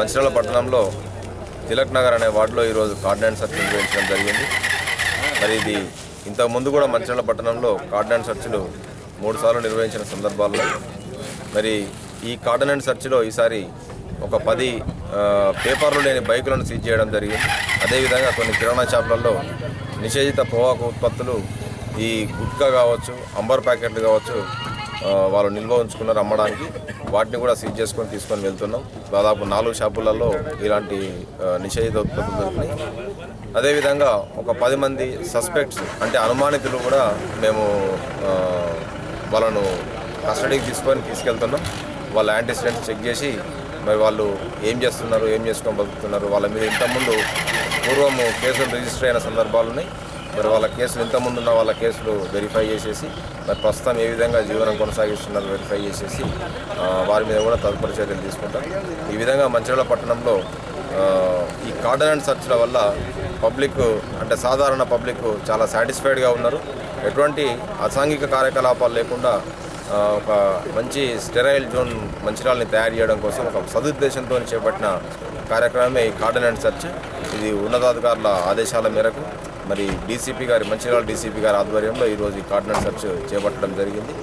మంచిర్యాల పట్టణంలో తిలక్ నగర్ అనే వార్డులో ఈరోజు కార్డినెంట్ సర్చ్ నిర్వహించడం జరిగింది. మరి ఇది ఇంతకుముందు కూడా మంచిర్యాల పట్టణంలో కార్డినెంట్ సర్చ్లు మూడుసార్లు నిర్వహించిన సందర్భాల్లో. మరి ఈ కార్డినెంట్ సర్చ్లో ఈసారి ఒక పది పేపర్లు లేని బైకులను సీజ్ చేయడం జరిగింది. అదేవిధంగా కొన్ని కిరాణా షాపులలో నిషేధిత పొగాకు ఉత్పత్తులు ఈ గుట్కా కావచ్చు అంబర్ ప్యాకెట్లు కావచ్చు వాళ్ళు నిల్వ ఉంచుకున్నారు అమ్మడానికి. వాటిని కూడా సీజ్ చేసుకొని తీసుకొని వెళ్తున్నాం. దాదాపు నాలుగు షాపులలో ఇలాంటి నిషేధిత ఉత్పత్తులు దొరికినాయి. అదేవిధంగా ఒక పది మంది సస్పెక్ట్స్ అంటే అనుమానితులు కూడా మేము వాళ్ళను కస్టడీకి తీసుకొని తీసుకెళ్తున్నాం. వాళ్ళ యాంటీసిడెంట్స్ చెక్ చేసి మరి వాళ్ళు ఏం చేస్తున్నారు ఏం చేసుకొని బతుకుతున్నారు వాళ్ళ మీద ఇంతకుముందు పూర్వం కేసులు రిజిస్టర్ అయిన సందర్భాలు ఉన్నాయి. మరి వాళ్ళ కేసులు ఇంతకుముందు ఉన్న వాళ్ళ కేసులు వెరిఫై చేసేసి మరి ప్రస్తుతం ఏ విధంగా జీవనం కొనసాగిస్తున్నారో వెరిఫై చేసేసి వారి మీద కూడా తదుపరి చర్యలు తీసుకుంటాం. ఈ విధంగా మంచిర్యాల పట్టణంలో ఈ కార్డన్ అండ్ సర్చ్ల వల్ల పబ్లిక్ అంటే సాధారణ పబ్లిక్ చాలా సాటిస్ఫైడ్గా ఉన్నారు. ఎటువంటి అసాంఘిక కార్యకలాపాలు లేకుండా ఒక మంచి స్టెరైల్ జోన్ మంచిర్యాలని తయారు చేయడం కోసం ఒక సదుద్దేశంతో చేపట్టిన కార్యక్రమమే ఈ కార్డనెంట్ సర్చ్ ఇది ఉన్నతాధికారుల ఆదేశాల మేరకు మరి డీసీపీ గారి మంచిర్యాల డీసీపీ గారి ఆధ్వర్యంలో ఈరోజు ఈ కార్డనెంట్ సర్చ్ చేపట్టడం జరిగింది.